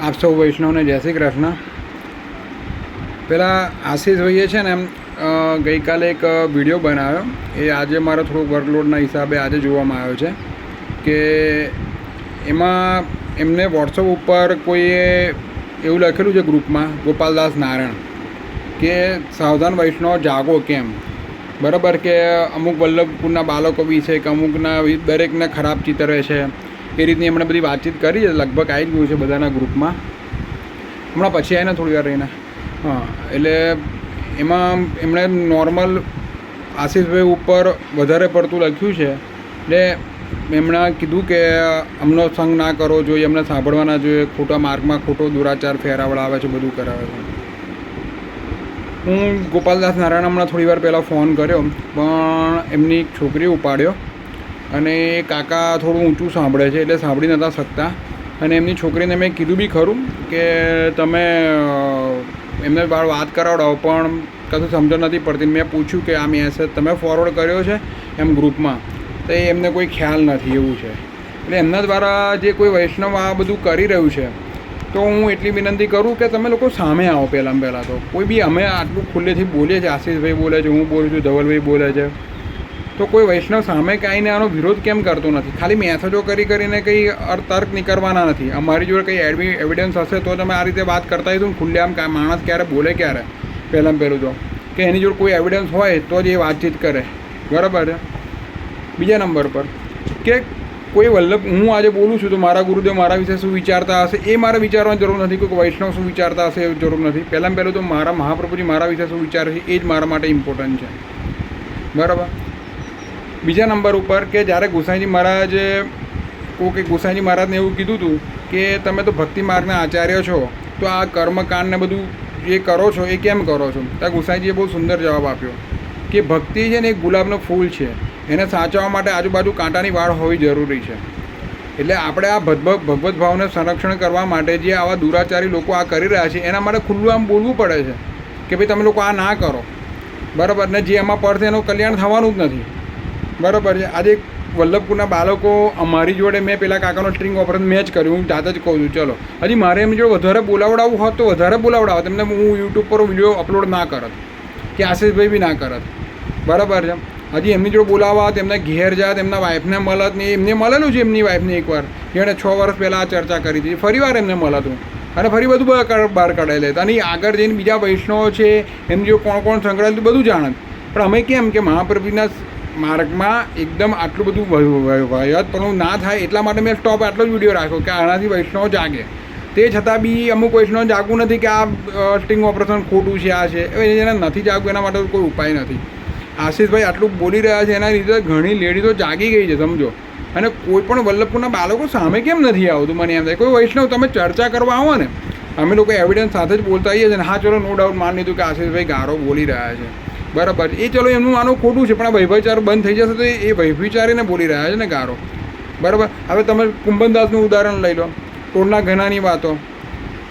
આપ સૌ વૈષ્ણવને જય શ્રી કૃષ્ણ. પેલા આશીષભાઈએ છે ને એમ ગઈકાલે એક વીડિયો બનાવ્યો. એ આજે મારો થોડોક વર્કલોડના હિસાબે આજે જોવામાં આવ્યો છે કે એમાં એમને વોટ્સઅપ ઉપર કોઈએ એવું લખેલું છે ગ્રુપમાં, ગોપાલદાસ નારાયણ, કે સાવધાન વૈષ્ણવ જાગો કેમ? બરાબર કે અમુક વલ્લભપુરના બાળકો બી છે કે અમુકના દરેકને ખરાબ ચિતરે છે. એ રીતની એમણે બધી વાતચીત કરી લગભગ આવી ગયું છે બધાના ગ્રુપમાં. હમણાં પછી આવીને થોડી વાર રહીને. હા, એટલે એમાં એમણે નોર્મલ આશીષભાઈ ઉપર વધારે પડતું લખ્યું છે. એટલે એમણે કીધું કે અમનો સંગ ના કરવો જોઈએ એમને સાંભળવા ના જોઈએ, ખોટા માર્ગમાં ખોટો દુરાચાર ફેરાવડાવે છે, બધું કરાવે છે. હું ગોપાલદાસ નારાયણ હમણાં થોડી વાર પહેલાં ફોન કર્યો, પણ એમની એક છોકરી ઉપાડ્યો. અને કાકા થોડું ઊંચું સાંભળે છે એટલે સાંભળી નહોતા શકતા. અને એમની છોકરીને મેં કીધું બી ખરું કે તમે એમને બાર વાત કરાવડાવો, પણ કશું સમજણ નથી પડતી. મેં પૂછ્યું કે આ મેસેજ તમે ફોરવર્ડ કર્યો છે એમ ગ્રુપમાં તો એમને કોઈ ખ્યાલ નથી, એવું છે. એટલે એમના દ્વારા જે કોઈ વૈષ્ણવ આ બધું કરી રહ્યું છે, તો હું એટલી વિનંતી કરું કે તમે લોકો સામે આવો પહેલાં પહેલાં તો. કોઈ બી અમે આટલું ખુલ્લેથી બોલીએ છીએ, આશીષભાઈ બોલે છે, હું બોલું છું, ધવલભાઈ બોલે છે. તો કોઈ વૈષ્ણવ સામે કાંઈને આનો વિરોધ કેમ કરતો નથી? ખાલી મેસેજો કરી કરીને કંઈ તર્ક નીકળવાના નથી. અમારી જોડે કંઈ એડમિ એવિડન્સ હશે તો તમે આ રીતે વાત કરતા હશો ખુલ્લેઆમ માણસ ક્યારે બોલે ક્યારે? પહેલાં પહેલું તો. કે એની જોડે કોઈ એવિડન્સ હોય તો જ એ વાતચીત કરે. બરાબર છે? બીજા નંબર પર. કે કોઈ વલ્લભ, હું આજે બોલું છું તો મારા ગુરુદેવ મારા વિશે શું વિચારતા હશે? એ મારે વિચારવાની જરૂર નથી. કોઈ વૈષ્ણવ શું વિચારતા હશે એ જરૂર નથી. પહેલાં પહેલું તો મારા મહાપ્રભુજી મારા વિશે શું વિચારે છે એ જ મારા માટે ઇમ્પોર્ટન્ટ છે. બરાબર? બીજા નંબર ઉપર કે જ્યારે ગુસાઈજી મહારાજે કોકે ગુસાઈજી મહારાજને એવું કીધું હતું કે તમે તો ભક્તિ માર્ગના આચાર્ય છો, તો આ કર્મકાંડને બધું જે કરો છો એ કેમ કરો છો? ત્યાં ગુસાઈજીએ બહુ સુંદર જવાબ આપ્યો કે ભક્તિ છે ને એક ગુલાબનું ફૂલ છે, એને સાચવવા માટે આજુબાજુ કાંટાની વાળ હોવી જરૂરી છે. એટલે આપણે આ ભગવત ભગવત ભાવને સંરક્ષણ કરવા માટે જે આવા દુરાચારી લોકો આ કરી રહ્યા છે, એના માટે ખુલ્લું આમ બોલવું પડે છે કે ભાઈ તમે લોકો આ ના કરો. બરાબર, ને જે એમાં પડશે એનું કલ્યાણ થવાનું જ નથી. બરાબર છે. આજે વલ્લભપુરના બાળકો અમારી જોડે મેં પેલા કાકાનો સ્ટ્રિંગ ઓપરેશન મેં જ કર્યું. હું જાતે જ કહું છું, ચલો. હજી મારે એમની જોડે વધારે બોલાવડાવવું હોત તો વધારે બોલાવડાવત. એમને હું યુટ્યુબ પર વીડિયો અપલોડ ના કરત. કે આશીષભાઈ બી ના કરત. બરાબર છે. હજી એમની જોડે બોલાવવા એમને ઘેર જાત, એમના વાઈફને મળત ને એમને મળેલું છે એમની વાઈફને એકવાર. જેણે છ વર્ષ પહેલાં આ ચર્ચા કરી હતી. ફરી વાર એમને મળત અને ફરી બધું બહાર બહાર કાઢાઈ લેતા. અને આગળ જઈને બીજા વૈષ્ણવો છે એમની જો કોણ કોણ સંકળાયેલું બધું જાણત. પણ અમે કેમ કે મહાપ્રભુના માર્ગમાં એકદમ આટલું બધું વહીવટપણું ના થાય એટલા માટે મેં સ્ટોપ આટલો જ વીડિયો રાખ્યો કે આનાથી વૈષ્ણવ જાગે. તે છતાં બી અમુક વૈષ્ણવ જાગવું નથી કે આ સ્ટિંગ ઓપરેશન ખોટું છે, આ છે. હવે નથી જાગવું એના માટે કોઈ ઉપાય નથી. આશીષભાઈ આટલું બોલી રહ્યા છે એના લીધે ઘણી લેડીઝો જાગી ગઈ છે, સમજો. અને કોઈ પણ વલ્લભપુરના બાળકો સામે કેમ નથી આવતું? મને એમ થાય, કોઈ વૈષ્ણવ, તમે ચર્ચા કરવા આવો ને. અમે લોકો એવિડન્સ સાથે જ બોલતા આવીએ છીએ હા, ચલો નો ડાઉટ માની લીધું કે આશીષભાઈ ગારો બોલી રહ્યા છે. બરાબર. એ ચલો એમનું આનું ખોટું છે, પણ આ વૈભવચાર બંધ થઈ જશે તો એ વૈભવચારીને બોલી રહ્યા છે ને ગારો. બરાબર. હવે તમે કુંભનદાસનું ઉદાહરણ લઈ લો. ટોળના ઘણાની વાતો.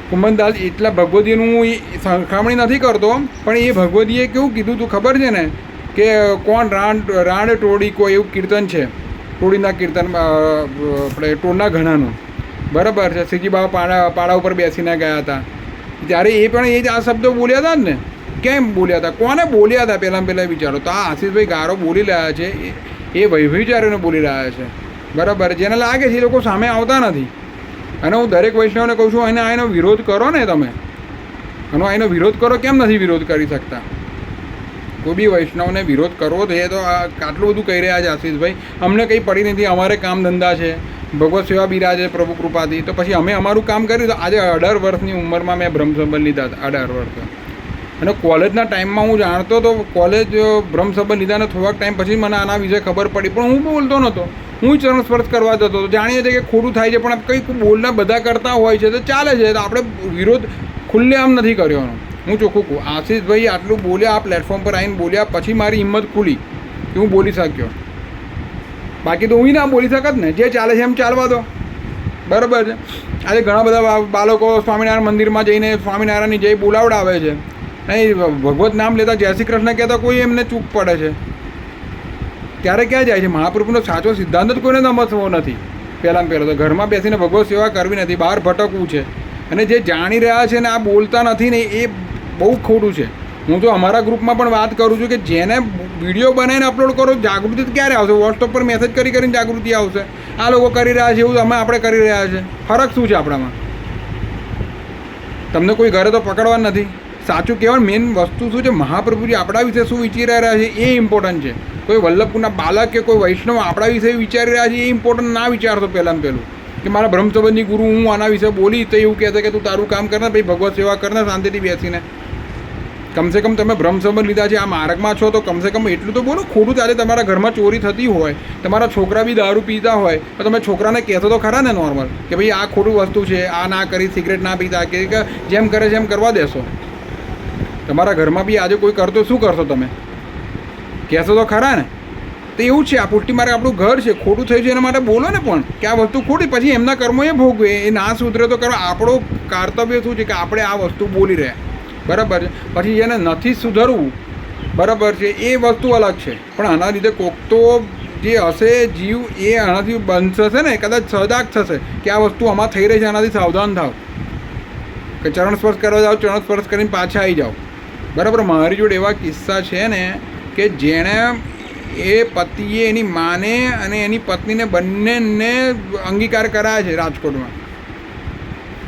કુંભનદાસ એટલા ભગવદીનું સરખામણી નથી કરતો, પણ એ ભગવદીએ કેવું કીધું તું ખબર છે ને? કે કોણ રાણ રાણ ટોળી કોઈ એવું કીર્તન છે? ટોળીના કીર્તન આપણે ટોળના ઘણાનું. બરાબર છે. શ્રીજી બાબા પાડા પાડા ઉપર બેસીને ગયા હતા. ત્યારે એ પણ એ જ આ શબ્દો બોલ્યા હતા જ ને? કેમ બોલ્યા હતા? કોને બોલ્યા હતા? પહેલાં પહેલાં વિચારો. તો આ આશીષભાઈ ગારો બોલી રહ્યા છે. એ- વૈભવીચારીને બોલી રહ્યા છે. બરાબર. જેને લાગે છે એ લોકો સામે આવતા નથી. અને હું દરેક વૈષ્ણવને કહું છું એને આનો વિરોધ કરો ને તમે. અને આનો વિરોધ કરો કેમ નથી વિરોધ કરી શકતા? કોઈ બી વૈષ્ણવને વિરોધ કરવો છે તો આ આટલું બધું કહી રહ્યા છે આશીષભાઈ. અમને કંઈ પડી નથી. અમારે કામ ધંધા છે. ભગવત સેવા બિરાજે પ્રભુ કૃપાથી. તો પછી અમે અમારું કામ કર્યું તો આજે અઢાર વર્ષની ઉંમરમાં મેં બ્રહ્મસંબંધ લીધા હતા. અઢાર વર્ષ. અને કોલેજના ટાઈમમાં હું જાણતો હતો કોલેજ બ્રહ્મસંબંધ લીધા ને થોડાક ટાઈમ પછી મને આના વિશે ખબર પડી. પણ હું બોલતો નહોતો. હું ચરણ સ્પર્શ કરવા જતો હતો. જાણીએ છીએ કે ખોટું થાય છે, પણ કંઈક બોલના બધા કરતા હોય છે તો ચાલે છે. તો આપણે વિરોધ ખુલ્લે આમ નથી કર્યો હું ચોખ્ખું કહું. આશીષભાઈ આટલું બોલ્યા, આ પ્લેટફોર્મ પર આવીને બોલ્યા, પછી મારી હિંમત ખુલી કે હું બોલી શક્યો. બાકી તો હું ના બોલી શકત ને. જે ચાલે છે એમ ચાલવા દો. બરાબર છે. આજે ઘણા બધા બાળકો સ્વામિનારાયણ મંદિરમાં જઈને સ્વામિનારાયણની જય બોલાવડાવે છે. નહીં ભગવત નામ લેતા જય શ્રી કૃષ્ણ કહેતા કોઈ એમને ચૂક પડે છે. ત્યારે ક્યાં જાય છે? મહાપ્રભુનો સાચો સિદ્ધાંત જ કોઈને સમજવો નથી. પહેલાં પહેલાં તો ઘરમાં બેસીને ભગવત સેવા કરવી નથી, બહાર ભટકવું છે. અને જે જાણી રહ્યા છે ને આ બોલતા નથી ને એ બહુ ખોટું છે. હું તો અમારા ગ્રુપમાં પણ વાત કરું છું કે જેને વીડિયો બનાવીને અપલોડ કરો, જાગૃતિ ક્યારે આવશે? વોટ્સઅપ પર મેસેજ કરી કરીને જાગૃતિ આવશે. આ લોકો કરી રહ્યા છે, એવું અમે આપણે કરી રહ્યા છે. ફરક શું છે આપણામાં? તમને કોઈ ઘરે તો પકડવા નથી. સાચું કહેવાય મેઇન વસ્તુ શું છે, મહાપ્રભુજી આપણા વિશે શું વિચારી રહ્યા છે એ ઇમ્પોર્ટન્ટ છે. કોઈ વલ્લભપુરના બાલક કે કોઈ વૈષ્ણવ આપણા વિશે વિચારી રહ્યા છે એ ઇમ્પોર્ટન્ટ ના વિચારશો પહેલાં પહેલું. કે મારા બ્રહ્મસંબંધી ગુરુ હું આના વિશે બોલી તો એવું કહેશે કે તું તારું કામ કરના ભાઈ ભગવત સેવા કરના શાંતિથી બેસીને. કમસે કમ તમે બ્રહ્મસંબંધ લીધા છે, આ માર્ગમાં છો તો કમસે કમ એટલું તો બોલો, ખોટું ચાલે, તમારા ઘરમાં ચોરી થતી હોય, તમારા છોકરા બી દારૂ પીતા હોય, તો તમે છોકરાને કહેતો તો ખરા ને નોર્મલ કે ભાઈ આ ખોટું વસ્તુ છે, આ ના કરી સિગરેટ ના પીતા, કે જેમ કરે છે એમ કરવા દેશો. તમારા ઘરમાં બી આજે કોઈ કરતો, શું કરશો તમે? કહેશો તો ખરા ને? તો એવું છે, આ પુષ્ટિ મારે આપણું ઘર છે, ખોટું થયું છે એના માટે બોલો ને પણ કે આ વસ્તુ ખોટી, પછી એમના કર્મો એ ભોગવે. એ ના સુધરે તો કરો આપણું કર્તવ્ય શું છે કે આપણે આ વસ્તુ બોલી રહ્યા. બરાબર છે? પછી જેને નથી સુધરવું. બરાબર છે? એ વસ્તુ અલગ છે. પણ આના લીધે કોક તો જે હશે, જીવ એ આનાથી બંધ થશે ને, કદાચ સજાગ થશે કે આ વસ્તુ આમાં થઈ રહી છે, આનાથી સાવધાન થાવ. કે ચરણ સ્પર્શ કરવા જાઓ, ચરણ સ્પર્શ કરીને પાછા આવી જાઓ. બરાબર, મારી જોડે એવા કિસ્સા છે ને કે જેણે એ પતિએ એની માને અને એની પત્નીને બંનેને અંગીકાર કરાયા છે રાજકોટમાં.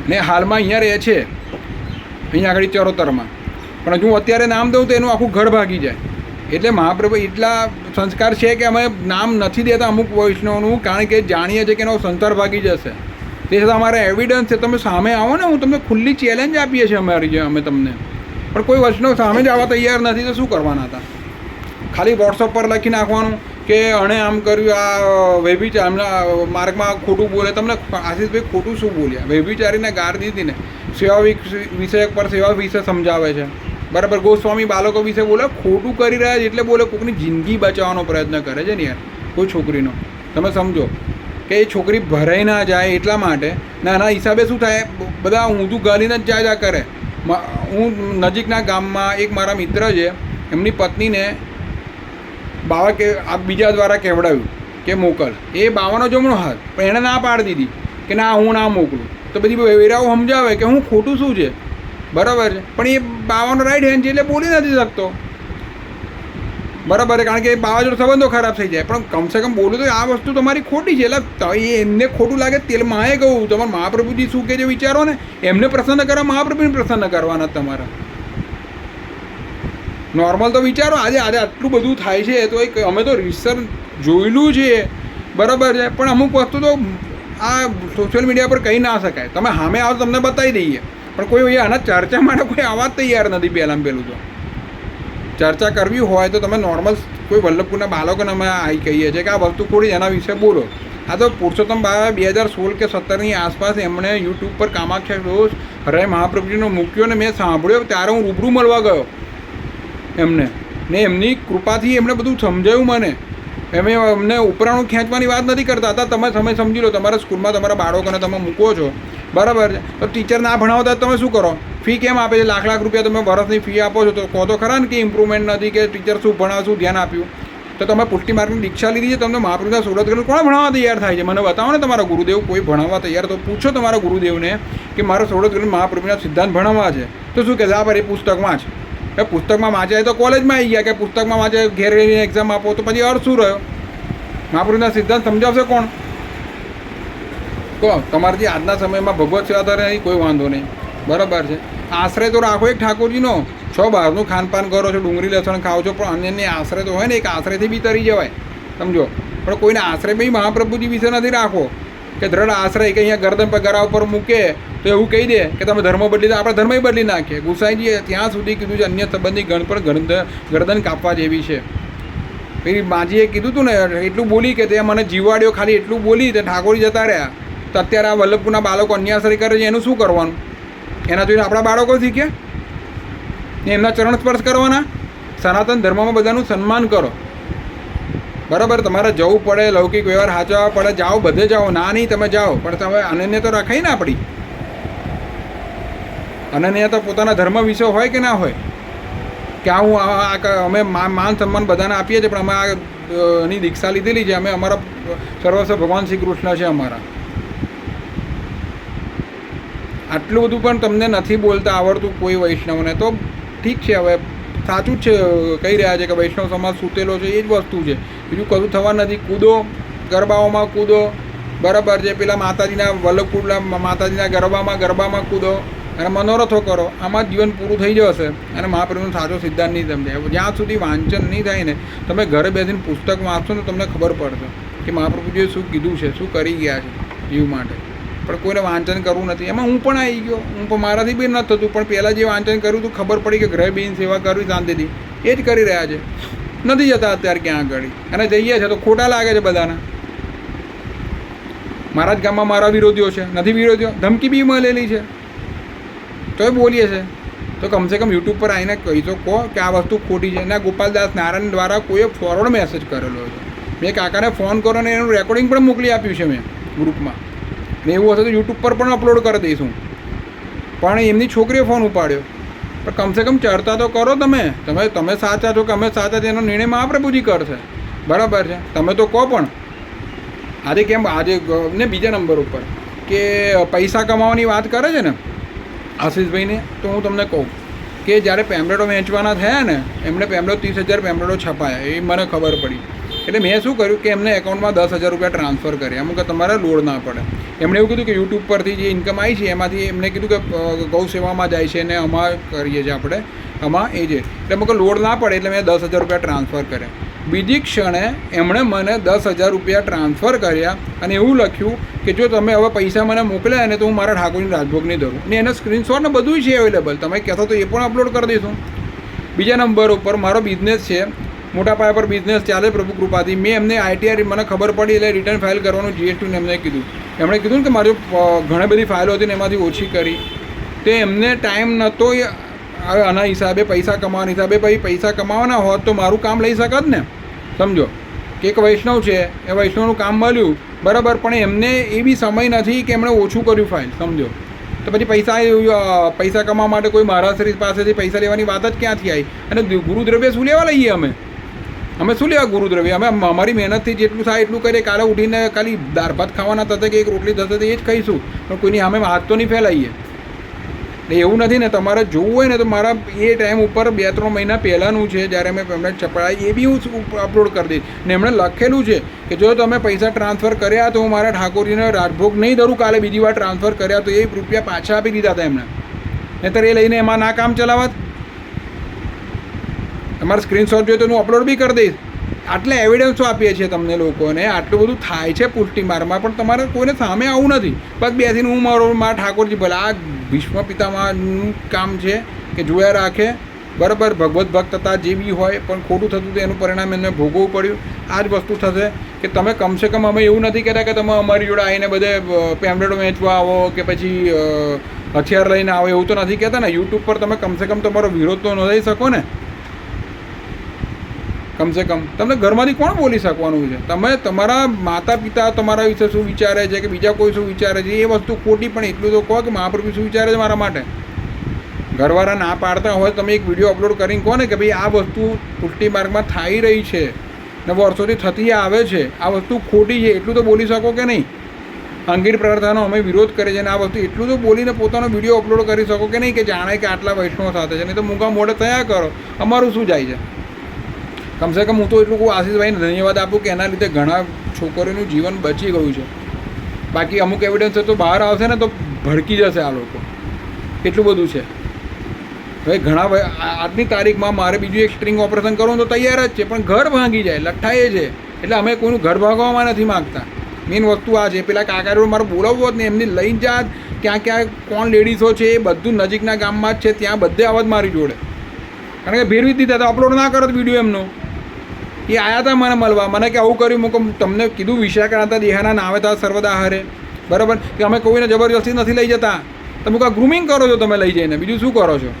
ને હાલમાં અહીંયા રહે છે. અહીંયા આગળ ચરોતરમાં. પણ જો હું અત્યારે નામ દઉં તો એનું આખું ઘર ભાગી જાય. એટલે મહાપ્રભુ એટલા સંસ્કાર છે કે અમે નામ નથી દેતા અમુક વૈષ્ણવનું, કારણ કે જાણીએ છીએ કે એનો સંસાર ભાગી જશે. તે છતાં અમારા એવિડન્સ છે. તમે સામે આવો ને, હું તમને ખુલ્લી ચેલેન્જ આપીએ છીએ અમારી જે અમે તમને. પણ કોઈ વૈષ્ણવ સામે જ આવવા તૈયાર નથી, તો શું કરવાના હતા? ખાલી વોટ્સઅપ પર લખી નાખવાનું કે અણે આમ કર્યું, આ વેભિચાર એમના માર્ગમાં ખોટું બોલે. તમને આશીષભાઈ ખોટું શું બોલ્યા? વેભિચારીને ગાર દીધી ને સેવા વિષયક પર સેવા વિશે સમજાવે છે. બરાબર, ગોસ્વામી બાળકો વિશે બોલે, ખોટું કરી રહ્યા છે એટલે બોલે કોઈકની જિંદગી બચાવવાનો પ્રયત્ન કરે છે ને યાર, કોઈ છોકરીનો. તમે સમજો કે એ છોકરી ભરાઈ ના જાય એટલા માટે, ને એના હિસાબે શું થાય? બધા ઊંધું ગાલીને જ જાય જા કરે. હું નજીકના ગામમાં એક મારા મિત્ર છે, એમની પત્નીને બાવા કે આ બીજા દ્વારા કહેવડાવ્યું કે મોકલ. એ બાવાનો જમણો હાથ, પણ એણે ના પાડી દીધી કે ના, હું ના મોકલું. તો બધી વેરાઓ સમજાવે કે હું ખોટું શું છે? બરાબર છે. પણ એ બાવાનો રાઈટ હેન્ડ છે એટલે બોલી નથી શકતો. બરાબર છે, કારણ કે એ બાવા જોડે સંબંધો ખરાબ થઈ જાય. પણ કમસે કમ બોલું તો આ વસ્તુ તમારી ખોટી છે. એટલે એ એમને ખોટું લાગે તેલ માએ કહું. તમારા મહાપ્રભુજી શું કે જે વિચારો ને? એમને પ્રસન્ન કરવા મહાપ્રભુને પ્રસન્ન કરવાના તમારા. નોર્મલ તો વિચારો, આજે આજે આટલું બધું થાય છે, તો એક અમે તો રિસર્ચ જોયેલું છે. બરાબર છે, પણ અમુક વસ્તુ તો આ સોશિયલ મીડિયા પર કહી ના શકાય. તમે સામે આવો તમને બતાવી દઈએ. પણ કોઈ આના ચર્ચા માટે કોઈ આવા તૈયાર નથી પહેલાં પહેલું તો. ચર્ચા કરવી હોય તો તમે નોર્મલ કોઈ વલ્લભપુરના બાળકોને અમે આવી કહીએ છીએ કે આ વસ્તુ થોડી એના વિશે બોલો. આ તો પુરુષોત્તમ બાબા બે હજાર સોળ કે સત્તરની આસપાસ એમણે યુટ્યુબ પર કામાખ્યા રોજ હરે મહાપ્રભુજીનો મૂક્યો ને મેં સાંભળ્યો, ત્યારે હું રૂબરૂ મળવા ગયો એમને. ને એમની કૃપાથી એમણે બધું સમજાયું મને. એમે અમને ઉપરાણું ખેંચવાની વાત નથી કરતા. હતા તમે સમય સમજી લો, તમારા સ્કૂલમાં તમારા બાળકોને તમે મૂકો છો. બરાબર છે? તો ટીચર ના ભણાવતા તમે શું કરો? ફી કેમ આપે છે? લાખ લાખ રૂપિયા તમે વર્ષની ફી આપો છો, તો કહો તો ખરા ને કે ઇમ્પ્રુવમેન્ટ નથી કે ટીચર શું ભણાવ શું ધ્યાન આપ્યું. તો તમે પુષ્ટિ માર્ગની દીક્ષા લીધી છે, તમને મહાપુરુષા સુરત કરીને કોણ ભણાવવા તૈયાર થાય છે? મને બતાવો ને તમારા ગુરુદેવ કોઈ ભણાવવા તૈયાર, તો પૂછો તમારા ગુરુદેવને કે મારો સુરત કરીને મહાપ્રભુના સિદ્ધાંત ભણાવવા છે. તો શું કહેશે? આ પર એ પુસ્તકમાં છે. એ પુસ્તકમાં વાંચ્યા તો કોલેજમાં આવી ગયા કે પુસ્તકમાં વાંચે ઘેર રહીને એક્ઝામ આપો, તો પછી અર્થ શું રહ્યો? મહાપુરુષના સિદ્ધાંત સમજાવશે કોણ? કહો તમારે આજના સમયમાં ભગવત સેવા કરે એ કોઈ વાંધો નહીં. બરાબર છે. આશ્રય તો રાખો એક ઠાકોરજીનો. છો બહારનું ખાનપાન કરો છો, ડુંગળી, લસણ ખાઓ છો, પણ અન્યને આશ્રય તો હોય ને, એક આશ્રયથી બી તરી જવાય. સમજો? પણ કોઈને આશ્રય બી મહાપ્રભુજી વિશે નથી રાખો કે દ્રઢ આશ્રય કે અહીંયા ગરદન પર ગરા ઉપર મૂકે, તો એવું કહી દે કે તમે ધર્મ બદલી દો. આપણે ધર્મ બદલી નાખીએ. ગુસાઈજીએ ત્યાં સુધી કીધું છે, અન્ય સંબંધી ગણ પર ગરદ- ગરદન કાપવા જેવી છે. પેલી માજીએ કીધું હતું ને, એટલું બોલી કે તે મને જીવાડ્યો ખાલી એટલું બોલી, તે ઠાકોરી જતા રહ્યા. તો અત્યારે આ વલ્લભપુરના બાળકો અન્યાશ્રય કરે છે, એનું શું કરવાનું? એના જોઈને આપણા બાળકો શીખ્યા ને એમના ચરણ સ્પર્શ કરવાના. સનાતન ધર્મમાં બધાનું સન્માન કરો. બરાબર, તમારે જવું પડે, લૌકિક વ્યવહાર સાચવવા પડે, જાઓ, બધે જાઓ. ના નહીં, તમે જાઓ. પણ તમે અનન્ય તો રાખાય ને આપણી. અનન્ય તો પોતાના ધર્મ વિશે હોય કે ના હોય? કે આ હું આ- અમે માન સન્માન બધાને આપીએ છીએ, પણ અમે આ ની દીક્ષા લીધેલી છે. અમે અમારા સર્વસ્વ ભગવાન શ્રી કૃષ્ણ છે અમારા. આટલું બધું પણ તમને નથી બોલતા આવડતું કોઈ વૈષ્ણવને. તો ઠીક છે, હવે સાચું જ છે, કહી રહ્યા છે કે વૈષ્ણવ સમાજ સૂતેલો છે, એ જ વસ્તુ છે. બીજું કશું થવા નથી. કૂદો, ગરબાઓમાં કૂદો. બરાબર છે, પેલા માતાજીના વલ્લભકુંડલા, માતાજીના ગરબામાં ગરબામાં કૂદો. અને મનોરથો કરો. આમાં જીવન પૂરું થઈ જશે. અને મહાપ્રભુનો સાચો સિદ્ધાંત નહીં સમજાય. જ્યાં સુધી વાંચન નહીં થાય ને, તમે ઘરે બેસીને પુસ્તક વાંચશો ને, તમને ખબર પડશે કે મહાપ્રભુજીએ શું કીધું છે, શું કરી ગયા છે જીવ માટે. પણ કોઈને વાંચન કરવું નથી. એમાં હું પણ આવી ગયો. હું પણ મારાથી બી નથી થતું, પણ પહેલાં જે વાંચન કર્યું હતું, ખબર પડી કે ઘરે બેન સેવા કરવી શાંતિથી. એ જ કરી રહ્યા છે. નથી જતા અત્યારે ક્યાં આગળ. અને જઈએ છે તો ખોટા લાગે છે બધાના. મારા જ ગામમાં મારા વિરોધીઓ છે. નથી વિરોધીઓ? ધમકી બી મળેલી છે. તોય બોલીએ છે. તો કમસે કમ યુટ્યુબ પર આવીને કહી તો કહો કે આ વસ્તુ ખોટી છે. અને ગોપાલદાસ નારાયણ દ્વારા કોઈએ ફોરવર્ડ મેસેજ કરેલો છે મેં કાકાને ફોન કરો અને એનું રેકોર્ડિંગ પણ મોકલી આપ્યું છે મેં ગ્રુપમાં ને એવું હશે તો યુટ્યુબ પર પણ અપલોડ કરી દઈશું. પણ એમની છોકરીએ ફોન ઉપાડ્યો. પણ કમસે કમ ચર્ચા તો કરો તમે. તમે તમે સાચા છો કે અમે સાચા છે એનો નિર્ણય મહાપ્રભુજી કરશે. બરાબર છે? તમે તો કહો પણ. આજે કેમ? આજે ને બીજા નંબર ઉપર. કે પૈસા કમાવાની વાત કરે છે ને આશીષભાઈને, તો હું તમને કહું કે જ્યારે પેમ્પલેટો વેચવાના થયા ને એમણે પેમ્પલેટ ત્રીસ હજાર પેમ્પલેટો છપાયા. એ મને ખબર પડી. એટલે મેં શું કર્યું કે એમને એકાઉન્ટમાં દસ હજાર રૂપિયા ટ્રાન્સફર કર્યા. અમુક તમારે લોડ ના પડે. એમણે એવું કીધું કે યુટ્યુબ પરથી જે ઇન્કમ આવી છે, એમાંથી એમને કીધું કે ગૌ સેવામાં જાય છે ને આમાં કરીએ છીએ આપણે. આમાં એ જે. એટલે મને લોડ ના પડે એટલે મેં દસ હજાર રૂપિયા ટ્રાન્સફર કર્યા. બીજી ક્ષણે એમણે મને દસ હજાર રૂપિયા ટ્રાન્સફર કર્યા અને એવું લખ્યું કે જો તમે હવે પૈસા મને મોકલ્યા ને તો હું મારા ઠાકોરની રાજભોગ નહીં દઉં ને એના સ્ક્રીનશોટ ને બધું છે અવેલેબલ તમે કહેશો તો એ પણ અપલોડ કરી દઈશું. બીજા નંબર ઉપર મારો બિઝનેસ છે. મોટા પાયા પર બિઝનેસ ચાલે પ્રભુ કૃપાથી. મેં એમને આઈટીઆર મને ખબર પડી એટલે રિટર્ન ફાઇલ કરવાનું જીએસટીને એમને કીધું. એમણે કીધું કે મારી ઘણી બધી ફાઇલો હતી ને એમાંથી ઓછી કરી. તે એમને ટાઈમ નહોતો આના હિસાબે પૈસા કમાવાના હિસાબે ભાઈ પૈસા કમાવાના હોત તો મારું કામ લઈ શકત ને? સમજો? કે એક વૈષ્ણવ છે, એ વૈષ્ણવનું કામ મળ્યું. બરાબર, પણ એમને એ બી સમય નથી કે એમણે ઓછું કર્યું ફાઇલ સમજો? તો પછી પૈસા પૈસા કમાવા માટે કોઈ મહારાષ્ટ્રી પાસેથી પૈસા લેવાની વાત જ ક્યાંથી આવી? અને ગુરુદ્રવ્ય શું લેવા લઈએ અમે? અમે શું લેવા ગુરુદ્રવ્ય અમે અમારી મહેનતથી જેટલું થાય એટલું કરીએ. કાલે ઉઠીને ખાલી દાળ ભાત ખાવાના થશે કે એક રોટલી થશે તો એ જ કહીશું પણ કોઈની સામે હાથ તો નહીં ફેલાઈએ. એવું નથી ને, તમારે જોવું હોય ને તો મારા એ ટાઈમ ઉપર બે ત્રણ મહિના પહેલાંનું છે, જ્યારે મેં પેમેન્ટ ચપડાવી એ બી હું અપલોડ કરી દઈશ. ને એમણે લખેલું છે કે જો તમે પૈસા ટ્રાન્સફર કર્યા તો હું મારા ઠાકોરજીને રાજભોગ નહીં ધરું, કાલે બીજી વાર ટ્રાન્સફર કર્યા તો એ રૂપિયા પાછા આપી દીધા હતા એમણે. નહીતર એ લઈને એમાં ના કામ ચલાવત? તમારે સ્ક્રીનશોટ જોઈએ તો હું અપલોડ બી કરી દઈશ. આટલા એવિડન્સો આપીએ છીએ તમને લોકોને. આટલું બધું થાય છે પુષ્ટિ મારમાં, પણ તમારે કોઈને સામે આવું નથી. બસ બેસીને હું મારો મા ઠાકોરજી ભલે આ ભીષ્મ પિતામાનું કામ છે કે જોયા રાખે. બરાબર ભગવત ભક્ત હતા, જે બી હોય, પણ ખોટું થતું હતું, એનું પરિણામ એમને ભોગવવું પડ્યું. આ જ વસ્તુ થશે કે તમે કમસે કમ અમે એવું નથી કહેતા કે તમે અમારી જોડે આવીને બધે પેમ્પલેટો વેચવા આવો કે પછી હથિયાર લઈને આવો, એવું તો નથી કહેતા ને. યુટ્યુબ પર તમે કમસે કમ તમારો વિરોધ તો નોંધાઈ શકો ને. કમસે કમ. તમને ઘરમાંથી કોણ બોલી શકવાનું છે? તમે તમારા માતા પિતા તમારા વિશે શું વિચારે છે કે બીજા કોઈ શું વિચારે છે? એ વસ્તુ ખોટી પણ એટલું તો કહો કે મહાપ્રભુ શું વિચારે છે મારા માટે? ઘરવાળા ના પાડતા હોય તમે એક વીડિયો અપલોડ કરીને કહો ને કે ભાઈ આ વસ્તુ પુષ્ટિ માર્ગમાં થઈ રહી છે ને વર્ષોથી થતી આવે છે. આ વસ્તુ ખોટી છે, એટલું તો બોલી શકો કે નહીં? અંગીર પ્રથાનો અમે વિરોધ કરીએ છીએ અને આ વસ્તુ એટલું તો બોલીને પોતાનો વીડિયો અપલોડ કરી શકો કે નહીં કે જાણે કે આટલા વૈષ્ણવ સાથે છે. નહીં તો મૂંગા મોઢે તૈયાર કરો. અમારું શું જાય છે? કમસે કમ હું તો એટલું આશીષભાઈને ધન્યવાદ આપું કે એના લીધે ઘણા છોકરીઓનું જીવન બચી ગયું છે. બાકી અમુક એવિડન્સ તો બહાર આવશે ને તો ભડકી જશે આ લોકો. એટલું બધું છે. હવે ઘણા આજની તારીખમાં મારે બીજું એક સ્ટ્રિંગ ઓપરેશન કરવું તો તૈયાર જ છે, પણ ઘર ભાંગી જાય, લઠ્ઠાએ છે. એટલે અમે કોઈનું ઘર ભાગવામાં નથી માગતા. મેઇન વસ્તુ આ છે, પેલા કાકા જોડે મારે બોલાવવું જ ને, એમની લઈ જાત, ક્યાં ક્યાં કોણ લેડીઝો છે, એ બધું નજીકના ગામમાં જ છે, ત્યાં બધે આવત મારી જોડે. કારણ કે ભેરવી દીધા, તો અપલોડ ના કરત વીડિયો એમનો. એ આવ્યા હતા મને મળવા. મને કે આવું કર્યું. મૂકો તમને કીધું વિશાખાનાથા દેહાના નાવે હતા સર્વદા હારે. બરાબર? કે અમે કોઈને જબરજસ્તી નથી લઈ જતા. તમે કા ગ્રુમિંગ કરો છો તમે લઈ જઈને. બીજું શું કરો છો?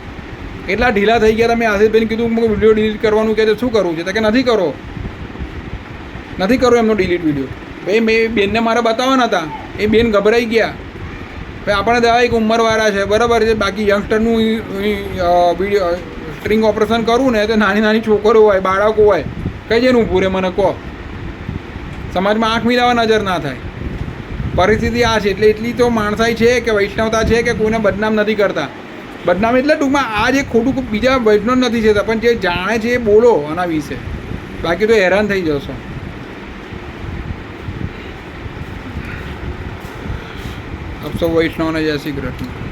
એટલા ઢીલા થઈ ગયા તમે આશીષભાઈને કીધું, મૂકો વીડિયો ડિલીટ કરવાનું કહે શું કરવું છે? કે નથી કરો. નથી કરો એમનો ડિલીટ વીડિયો ભાઈ, મેં બેનને મારે બતાવવાના હતા. એ બેન ગભરાઈ ગયા. ભાઈ આપણે દવા એક ઉંમરવાળા છે. બરાબર? છે બાકી યંગસ્ટરનું વીડિયો સ્ટ્રિંગ ઓપરેશન કરવું ને, તો નાની નાની છોકરો હોય, બાળકો હોય કઈ જઈને ઊભું રહે મને કહો. સમાજમાં આંખ મિલાવા નજર ના થાય. પરિસ્થિતિ આ છે, એટલે એટલી તો માણસાઈ છે કે વૈષ્ણવતા છે કે કોઈને બદનામ નથી કરતા. બદનામ એટલે ટૂંકમાં આ જે ખોટું બીજા વૈષ્ણવ નથી છે, પણ જે જાણે છે એ બોલો આના વિશે. બાકી તો હેરાન થઈ જશો. આપ સૌ વૈષ્ણવને જય શ્રી કૃષ્ણ.